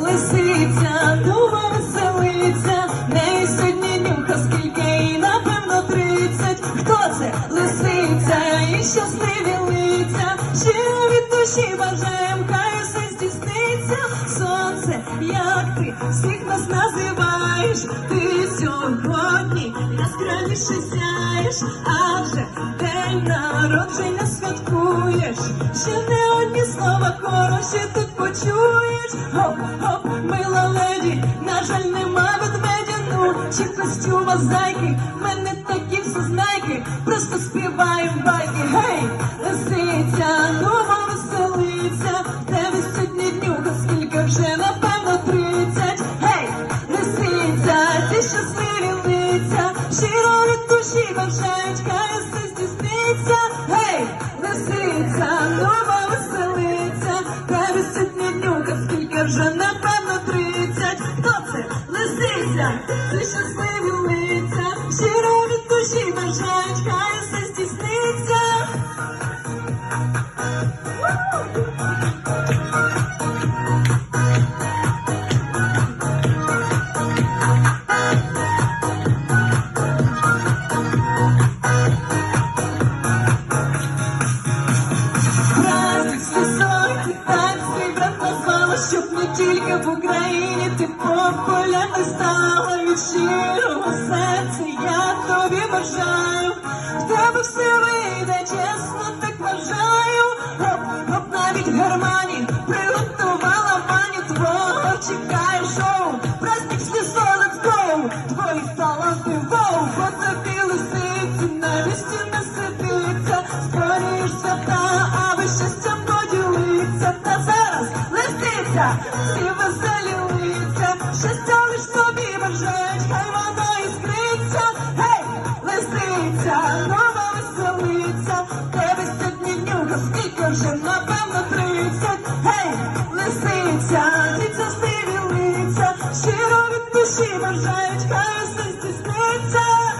Лисиця, дума веселиця, неї сьогодні нюха, скільки напевно, тридцять. Хто це? Лисиця і щасливі лиця, щиро від душі бажаєм, хай здійсниться. Сонце, як ти всіх нас називаєш, ти сьогодні яскравіше сяєш, адже день народження святкуєш, ще не одні слова хороші тут почуєш. Гоп, гоп, мила леді, на жаль, нема ведмедя, ну чи костюма зайки, мене такі все знайки, просто співаємо байки, гей, лисиця, ну веселиця, тебе сьогодні днюха, скільки вже напевно тридцять, гей, лисиця, ці щасливі лиця, щиро від душі бажають, хай все здійсниться, гей, лисиця, нова вже напевно тридцять, хто це? Лисиця, ти щасливі щоб не тільки в Україні ти популярна стала від щирого серця, я тобі бажаю, в тебе все вийде, чесно так бажаю, Гоп, гоп, навіть в Германії приготувала пані твого чекаю шоу. Лисиця, всі веселі лиця, щастя лиш тобі бажають, хай воно іскриться. Гей, лисиця, нова веселиця, тебе сьогодні днюха, скільки вже напевно тридцять. Гей, лисиця, діться стиві лиця, щиро від душі бажають, хай усе здійсниться.